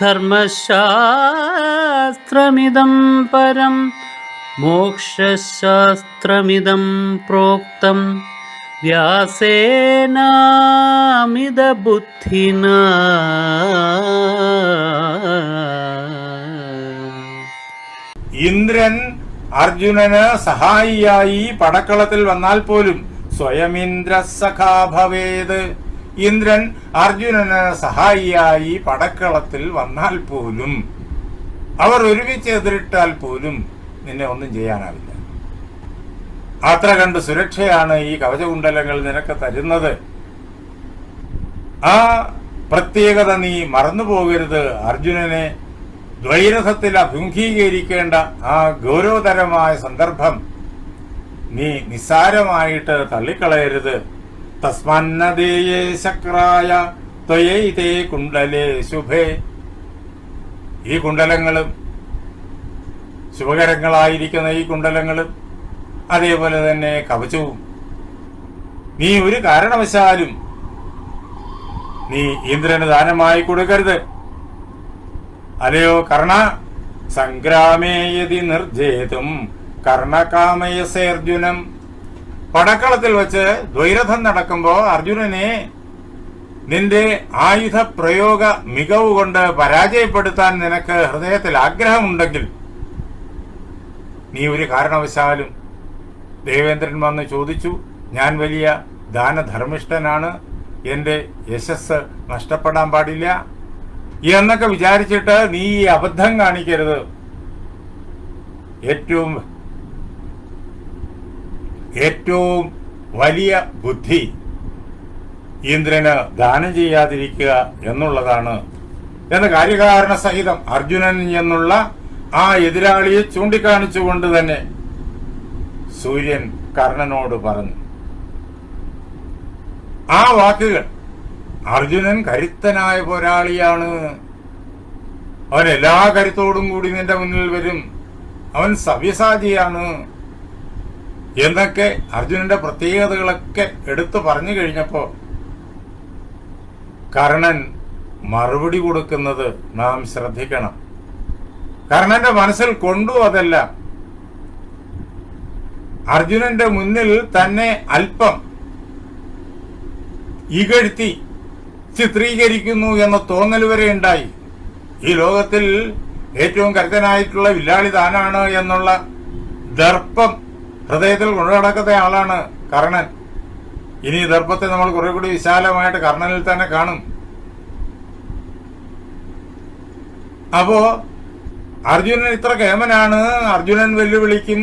ധർമ്മശാസ്ത്രമിദം പരം മോക്ഷശാസ്ത്രമിതം പ്രോക്തം. വ്യാസേനാമിതബുദ്ധിന. ഇന്ദ്രൻ അർജുനന് സഹായിയായി പടക്കളത്തിൽ വന്നാൽ പോലും സ്വയമിന്ദ്ര സഖാ ഇന്ദ്രൻ അർജുനന് സഹായിയായി പടക്കളത്തിൽ വന്നാൽ പോലും അവർ ഒരുമിച്ച് എതിരിട്ടാൽ പോലും നിന്നെ ഒന്നും ചെയ്യാനാവില്ല. അത്ര കണ്ട് സുരക്ഷയാണ് ഈ കവചകുണ്ടലങ്ങൾ നിനക്ക് തരുന്നത്. ആ പ്രത്യേകത നീ മറന്നു പോകരുത്. അർജുനനെ ദ്വൈരഥത്തിൽ അഭിമുഖീകരിക്കേണ്ട ആ ഗൗരവതരമായ സന്ദർഭം നീ നിസ്സാരമായിട്ട് തള്ളിക്കളയരുത്. തസ്മന്നദേയേ ശക്രായ ത്വയൈതേ കുണ്ടലേ ശുഭേ. ഈ കുണ്ടലങ്ങളും ശുഭകരങ്ങളായിരിക്കുന്ന ഈ കുണ്ടലങ്ങളും അതേപോലെ തന്നെ കവചവും. നീ ഒരു കാരണവശാലും നീ ഇന്ദ്രന് ദാനമായി കൊടുക്കരുത്. അലയോ കർണ? സംഗ്രാമേയതി നിർജേതും. കർണകാമയസേ അർജുനം. പടക്കളത്തിൽ വെച്ച് ദ്വൈരഥം നടക്കുമ്പോ അർജുനനെ നിന്റെ ആയുധ പ്രയോഗ മികവ് കൊണ്ട് പരാജയപ്പെടുത്താൻ നിനക്ക് ഹൃദയത്തിൽ ആഗ്രഹമുണ്ടെങ്കിൽ നീ ഒരു കാരണവശാലും ദേവേന്ദ്രൻ വന്ന് ചോദിച്ചു ഞാൻ വലിയ ദാനധർമ്മിഷ്ഠനാണ് എന്റെ യശസ് നഷ്ടപ്പെടാൻ പാടില്ല എന്നൊക്കെ വിചാരിച്ചിട്ട് നീ ഈ അബദ്ധം കാണിക്കരുത്. ഏറ്റവും ഏറ്റവും വലിയ ബുദ്ധി ഇന്ദ്രന് ദാനം ചെയ്യാതിരിക്കുക എന്നുള്ളതാണ്. എന്ന കാര്യകാരണ സഹിതം അർജുനൻ എന്നുള്ള ആ എതിരാളിയെ ചൂണ്ടിക്കാണിച്ചുകൊണ്ട് തന്നെ സൂര്യൻ കർണനോട് പറഞ്ഞു. ആ വാക്കുകൾ അർജുനൻ കരുത്തനായ പോരാളിയാണ്. അവൻ എല്ലാ കരുത്തോടും കൂടി നിന്റെ മുന്നിൽ വരും. അവൻ സവ്യസാചിയാണ്. എന്നൊക്കെ അർജുനന്റെ പ്രത്യേകതകളൊക്കെ എടുത്തു പറഞ്ഞു കഴിഞ്ഞപ്പോ കർണൻ മറുപടി കൊടുക്കുന്നത് നാം ശ്രദ്ധിക്കണം. കർണന്റെ മനസ്സിൽ കൊണ്ടു അതല്ല. അർജുനന്റെ മുന്നിൽ തന്നെ അല്പം ഇകഴ്ത്തി ചിത്രീകരിക്കുന്നു എന്ന തോന്നൽ വരെ ഉണ്ടായി. ഈ ലോകത്തിൽ ഏറ്റവും കരുത്തനായിട്ടുള്ള വില്ലാളി താനാണ് എന്നുള്ള ദർപ്പം ഹൃദയത്തിൽ ഉള്ളടക്കത്തെ ആളാണ് കർണൻ. ഇനി ദർഭത്തെ നമ്മൾ കുറെ കൂടി വിശാലമായിട്ട് കർണനിൽ തന്നെ കാണും. അപ്പോ അർജുനൻ ഇത്ര കേമനാണ്. അർജുനൻ വെല്ലുവിളിക്കും.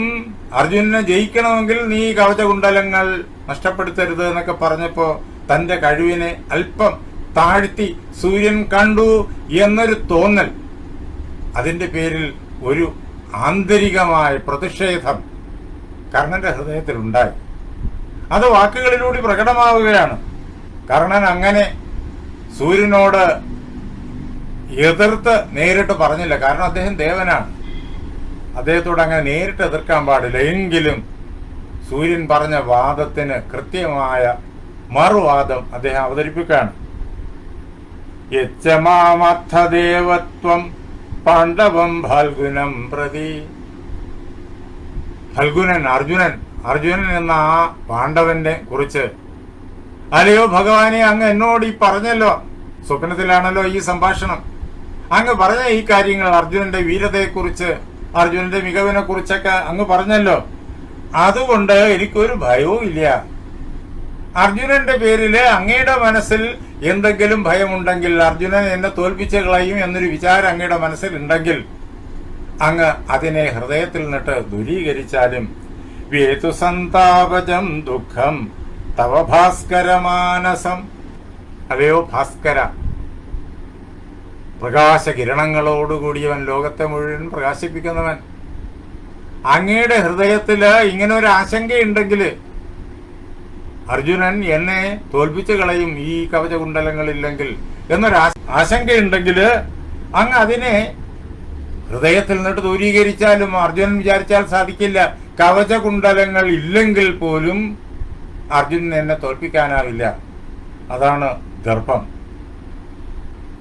അർജുനനെ ജയിക്കണമെങ്കിൽ നീ കവചകുണ്ടലങ്ങൾ നഷ്ടപ്പെടുത്തരുത് എന്നൊക്കെ പറഞ്ഞപ്പോ തന്റെ കഴിവിനെ അല്പം താഴ്ത്തി സൂര്യൻ കണ്ടു എന്നൊരു തോന്നൽ. അതിന്റെ പേരിൽ ഒരു ആന്തരികമായ പ്രതിഷേധം. കർണന്റെ ഹൃദയത്തിൽ ഉണ്ടായി. അത് വാക്കുകളിലൂടെ പ്രകടമാവുകയാണ്. കർണൻ അങ്ങനെ സൂര്യനോട് എതിർത്ത് നേരിട്ട് പറഞ്ഞില്ല. കാരണം അദ്ദേഹം ദേവനാണ്. അദ്ദേഹത്തോട് അങ്ങനെ നേരിട്ട് എതിർക്കാൻ പാടില്ല. എങ്കിലും സൂര്യൻ പറഞ്ഞ വാദത്തിന് കൃത്യമായ മറുവാദം അദ്ദേഹം അവതരിപ്പിക്കുകയാണ്. യച്ചമാമർത്ഥദേവത്വം പാണ്ഡവം ഫൽഗുനം പ്രതി ഫൽഗുനൻ അർജുനൻ അർജുനൻ എന്ന ആ പാണ്ഡവന്റെ കുറിച്ച്. അല്ലയോ ഭഗവാനെ അങ്ങ് എന്നോട് ഈ പറഞ്ഞല്ലോ. സ്വപ്നത്തിലാണല്ലോ ഈ സംഭാഷണം. അങ്ങ് പറഞ്ഞ ഈ കാര്യങ്ങൾ അർജുനന്റെ വീരതയെക്കുറിച്ച് അർജുനന്റെ മികവിനെ കുറിച്ചൊക്കെ അങ്ങ് പറഞ്ഞല്ലോ. അതുകൊണ്ട് എനിക്കൊരു ഭയവും ഇല്ല. അർജുനന്റെ പേരിൽ അങ്ങയുടെ മനസ്സിൽ എന്തെങ്കിലും ഭയമുണ്ടെങ്കിൽ അർജുനൻ എന്നെ തോൽപ്പിച്ച് കളയും എന്നൊരു വിചാരം അങ്ങയുടെ മനസ്സിൽ ഉണ്ടെങ്കിൽ അങ്ങ് അതിനെ ഹൃദയത്തിൽ നിന്നിട്ട് ദുരീകരിച്ചാലും വേതു സന്താപജം ദുഃഖം തവ ഭാസ്കരമാനസം അതെയോ ഭാസ്കര? പ്രകാശകിരണങ്ങളോടുകൂടിയവൻ ലോകത്തെ മുഴുവൻ പ്രകാശിപ്പിക്കുന്നവൻ. അങ്ങയുടെ ഹൃദയത്തിൽ ഇങ്ങനെ ഒരു ആശങ്കയുണ്ടെങ്കിൽ അർജുനൻ എന്നെ തോൽപ്പിച്ചു കളയും ഈ കവചകുണ്ടലങ്ങളില്ലെങ്കിൽ എന്നൊരു ആശ- ആശങ്കയുണ്ടെങ്കിൽ അങ്ങ് അതിനെ ഹൃദയത്തിൽ നിന്നിട്ട് ദൂരീകരിച്ചാലും അർജുനൻ വിചാരിച്ചാൽ സാധിക്കില്ല. കവചകുണ്ടലങ്ങൾ ഇല്ലെങ്കിൽ പോലും അർജുനൻ എന്നെ തോൽപ്പിക്കാനാവില്ല. അതാണ് ദർപ്പം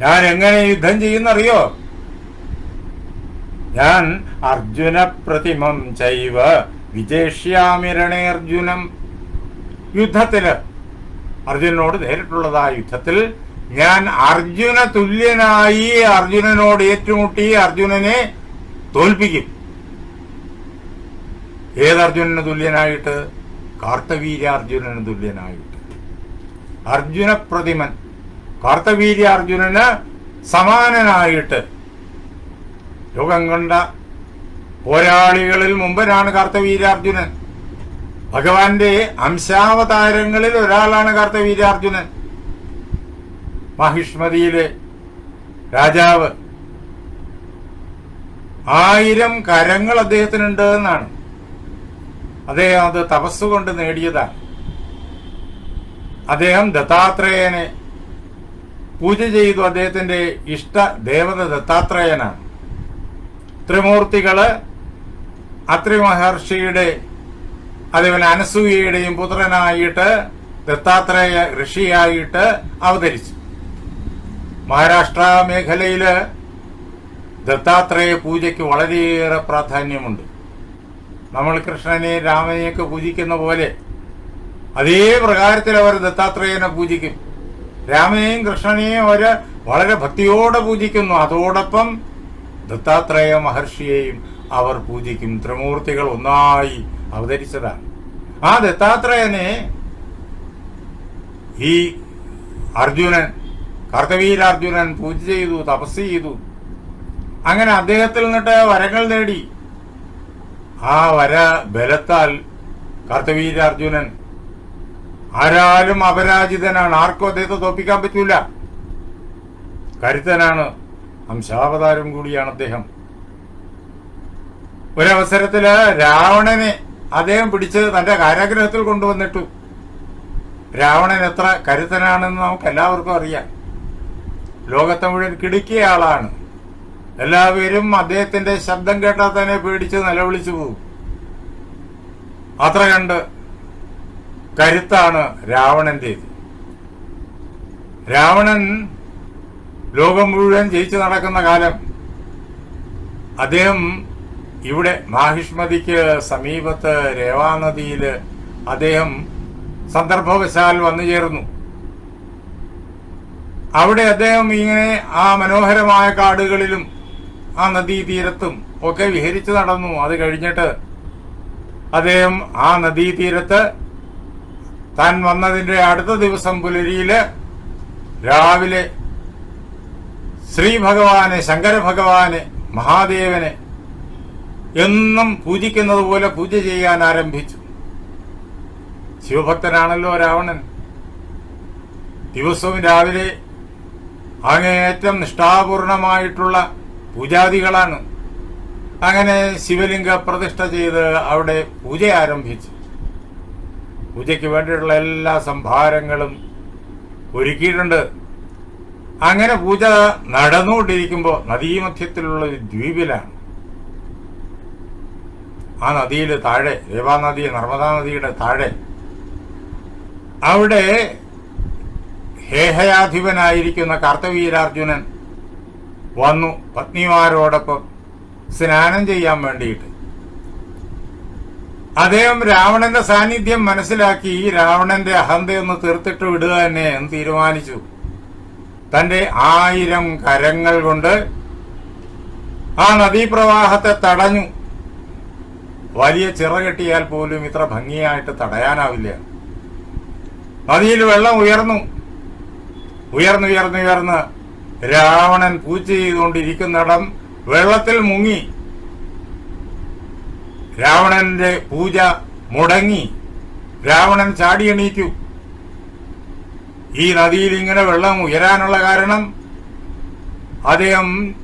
ഞാൻ എങ്ങനെ യുദ്ധം ചെയ്യുന്നറിയോ? ഞാൻ അർജുന പ്രതിമം ചൈവ വിജേഷ്യാമിരണേ അർജുനം യുദ്ധത്തിൽ അർജുനോട് നേരിട്ടുള്ളതാ യുദ്ധത്തിൽ ഞാൻ അർജുന തുല്യനായി അർജുനനോട് ഏറ്റുമുട്ടി അർജുനനെ തോൽപ്പിക്കും. ഏതർജുനന് തുല്യനായിട്ട്? കാർത്തവീര്യാർജുനന് തുല്യനായിട്ട്. അർജുന പ്രതിമൻ കാർത്തവീര്യാർജുനന് സമാനനായിട്ട്. ലോകം കണ്ട പോരാളികളിൽ മുമ്പനാണ് കാർത്തവീര്യാർജുനൻ ഭഗവാന്റെ അംശാവതാരങ്ങളിൽ ഒരാളാണ് കാർത്തവീര്യാർജുനൻ മഹിഷ്മതിയിലെ രാജാവ് ആയിരം കരങ്ങൾ അദ്ദേഹത്തിനുണ്ട് എന്നാണ്. അദ്ദേഹം അത് തപസ്സുകൊണ്ട് നേടിയതാണ്. അദ്ദേഹം ദത്താത്രേയനെ പൂജ ചെയ്തു. അദ്ദേഹത്തിന്റെ ഇഷ്ട ദേവത ദത്താത്രേയനാണ്. ത്രിമൂർത്തികൾ അത്രി മഹർഷിയുടെ അതേപോലെ അനസൂയയുടെയും പുത്രനായിട്ട് ദത്താത്രേയ ഋഷിയായിട്ട് അവതരിച്ചു. മഹാരാഷ്ട്ര മേഖലയിൽ ദത്താത്രേയ പൂജയ്ക്ക് വളരെയേറെ പ്രാധാന്യമുണ്ട്. നമ്മൾ കൃഷ്ണനെ രാമനെയൊക്കെ പൂജിക്കുന്ന പോലെ അതേ പ്രകാരത്തിൽ അവർ ദത്താത്രേയനെ പൂജിക്കും. രാമനെയും കൃഷ്ണനെയും അവർ വളരെ ഭക്തിയോടെ പൂജിക്കുന്നു. അതോടൊപ്പം ദത്താത്രേയ മഹർഷിയെയും അവർ പൂജിക്കും. ത്രിമൂർത്തികൾ ഒന്നായി അവതരിച്ചതാണ്. ആ ദത്താത്രേയനെ ഈ അർജുനൻ കർത്തവീരാർജുനൻ പൂജ ചെയ്തു തപസ് ചെയ്തു. അങ്ങനെ അദ്ദേഹത്തിൽ നിന്നിട്ട് വരങ്ങൾ നേടി. ആ വര ബലത്താൽ കർത്തവീരാർജുനൻ ആരാലും അപരാജിതനാണ്. ആർക്കും അദ്ദേഹത്തെ തോപ്പിക്കാൻ പറ്റൂല. കരുത്തനാണ് അംശാവതാരം കൂടിയാണ് അദ്ദേഹം. ഒരവസരത്തിൽ രാവണനെ അദ്ദേഹം പിടിച്ച് തന്റെ കാരാഗ്രഹത്തിൽ കൊണ്ടുവന്നിട്ടു. രാവണൻ എത്ര കരുത്തനാണെന്ന് നമുക്ക് എല്ലാവർക്കും അറിയാം. ലോകത്തെ മുഴുവൻ കിടുക്കിയ ആളാണ് എല്ലാവരും അദ്ദേഹത്തിന്റെ ശബ്ദം കേട്ടാൽ തന്നെ പേടിച്ച് നിലവിളിച്ചു പോകും. അത്ര കണ്ട് കരുത്താണ് രാവണന്റേത്. രാവണൻ ലോകം മുഴുവൻ ജയിച്ചു നടക്കുന്ന കാലം അദ്ദേഹം ഇവിടെ മാഹിഷ്മതിക്ക് സമീപത്ത് രേവാനദിയിൽ അദ്ദേഹം സന്ദർഭവശാൽ വന്നു ചേർന്നു. അവിടെ അദ്ദേഹം ഇങ്ങനെ ആ മനോഹരമായ കാടുകളിലും ആ നദീതീരത്തും ഒക്കെ വിഹരിച്ച് നടന്നു. അത് കഴിഞ്ഞിട്ട് അദ്ദേഹം ആ നദീതീരത്ത് താൻ വന്നതിന്റെ അടുത്ത ദിവസം പുലരിയിൽ രാവിലെ ശ്രീ ഭഗവാനെ ശങ്കര ഭഗവാനെ മഹാദേവനെ എന്നും പൂജിക്കുന്നത് പോലെ പൂജ ചെയ്യാൻ ആരംഭിച്ചു. ശിവഭക്തനാണല്ലോ രാവണൻ. ദിവസവും രാവിലെ അങ്ങേയറ്റം നിഷ്ഠാപൂർണമായിട്ടുള്ള പൂജാദികളാണ്. അങ്ങനെ ശിവലിംഗ പ്രതിഷ്ഠ ചെയ്ത് അവിടെ പൂജ ആരംഭിച്ചു. പൂജയ്ക്ക് വേണ്ടിയിട്ടുള്ള എല്ലാ സംഭാരങ്ങളും ഒരുക്കിയിട്ടുണ്ട്. അങ്ങനെ പൂജ നടന്നുകൊണ്ടിരിക്കുമ്പോൾ നദീമധ്യത്തിലുള്ള ഒരു ദ്വീപിലാണ്. ആ നദിയിൽ താഴെ ദേവാനദി നർമ്മദാ നദിയുടെ താഴെ. അവിടെ ഹേഹയാധിപനായിരിക്കുന്ന കാർത്തവീരാർജുനൻ വന്നു പത്നിമാരോടൊപ്പം സ്നാനം ചെയ്യാൻ വേണ്ടിയിട്ട്. അദ്ദേഹം രാവണന്റെ സാന്നിധ്യം മനസ്സിലാക്കി ഈ രാവണന്റെ അഹന്തയൊന്ന് തീർത്തിട്ട് വിടുക തന്നെ എന്ന് തീരുമാനിച്ചു. തന്റെ ആയിരം കരങ്ങൾ കൊണ്ട് ആ നദീപ്രവാഹത്തെ തടഞ്ഞു. വലിയ ചിറ കെട്ടിയാൽ പോലും ഇത്ര ഭംഗിയായിട്ട് തടയാനാവില്ല. നദിയിൽ വെള്ളം ഉയർന്നു. ഉയർന്നുയർന്നുയർന്ന് രാവണൻ പൂജ ചെയ്തുകൊണ്ടിരിക്കുന്നിടം വെള്ളത്തിൽ മുങ്ങി. രാവണന്റെ പൂജ മുടങ്ങി. രാവണൻ ചാടി എണീറ്റു. ഈ നദിയിൽ ഇങ്ങനെ വെള്ളം ഉയരാനുള്ള കാരണം അദ്ദേഹം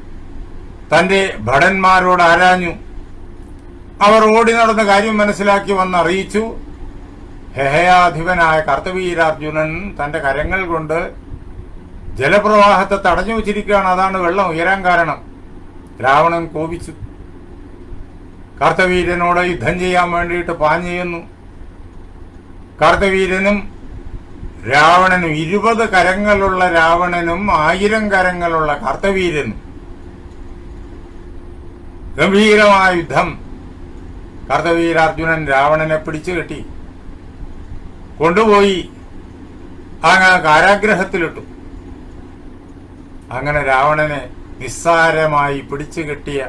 തന്റെ ഭടന്മാരോട് ആരാഞ്ഞു. അവർ ഓടി നടന്ന കാര്യം മനസ്സിലാക്കി വന്നറിയിച്ചു. ഹെഹയാധിപനായ കർത്തവീരാർജുനൻ തന്റെ കരങ്ങൾ കൊണ്ട് ജലപ്രവാഹത്തെ തടഞ്ഞു വച്ചിരിക്കുകയാണ്. അതാണ് വെള്ളം ഉയരാൻ കാരണം. രാവണൻ കോപിച്ചു. കർത്തവീരനോട് യുദ്ധം ചെയ്യാൻ വേണ്ടിയിട്ട് പാഞ്ഞു ചെന്നു കർത്തവീരനും രാവണനും ഇരുപത് കരങ്ങളുള്ള രാവണനും ആയിരം കരങ്ങളുള്ള കർത്തവീരനും ഗംഭീരമായ യുദ്ധം. കർത്തവീരാർജുനൻ രാവണനെ പിടിച്ചു കെട്ടി. കൊണ്ടുപോയി. അങ്ങ് കാരാഗ്രഹത്തിലിട്ടു. അങ്ങനെ രാവണനെ നിസ്സാരമായി പിടിച്ചു കെട്ടിയ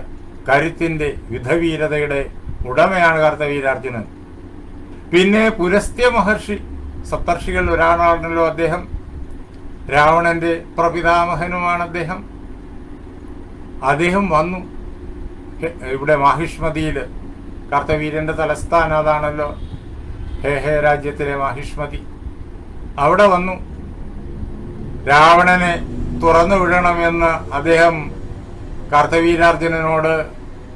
കരുത്തിന്റെ യുദ്ധവീരതയുടെ ഉടമയാണ് കർത്തവീരാർജുനൻ പിന്നെ പുരസ്ത്യ മഹർഷി സപ്തർഷികളിൽ ഒരാളാണല്ലോ അദ്ദേഹം. രാവണന്റെ പ്രപിതാമഹനുമാണ് അദ്ദേഹം. അദ്ദേഹം വന്നു. ഇവിടെ മാഹിഷ്മതിയിൽ കർത്തവീരന്റെ തലസ്ഥാനം അതാണല്ലോ ഹേ ഹേ രാജ്യത്തിലെ മാഹിഷ്മതി. അവിടെ വന്നു. രാവണനെ തുറന്നു വിടണമെന്ന് അദ്ദേഹം കാർത്തവീരാർജുനനോട്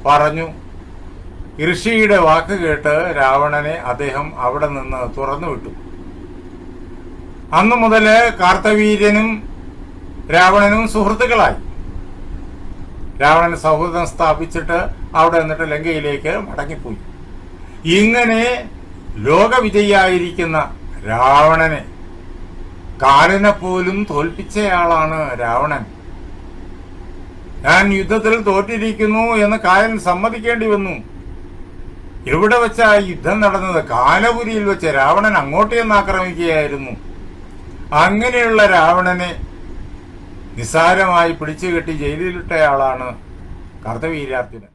പറഞ്ഞു. ഋഷിയുടെ വാക്ക് കേട്ട് രാവണനെ അദ്ദേഹം അവിടെ നിന്ന് തുറന്നു വിട്ടു. അന്നു മുതൽ കാർത്തവീര്യനും രാവണനും സുഹൃത്തുക്കളായി. രാവണൻ സൗഹൃദം സ്ഥാപിച്ചിട്ട് അവിടെ നിന്നിട്ട് ലങ്കയിലേക്ക് മടങ്ങിപ്പോയി. ഇങ്ങനെ ലോകവിജയായിരിക്കുന്ന രാവണനെ കാലനെ പോലും തോൽപ്പിച്ചയാളാണ് രാവണൻ. ഞാൻ യുദ്ധത്തിൽ തോറ്റിരിക്കുന്നു എന്ന് കാലൻ സമ്മതിക്കേണ്ടി വന്നു. എവിടെ വെച്ചാ യുദ്ധം നടന്നത്? കാലപുരിയിൽ വെച്ച് രാവണൻ അങ്ങോട്ട് ചെന്ന് ആക്രമിക്കുകയായിരുന്നു. അങ്ങനെയുള്ള രാവണനെ നിസ്സാരമായി പിടിച്ചുകെട്ടി ജയിലിലിട്ടയാളാണ് കർത്തവീരാർജുനൻ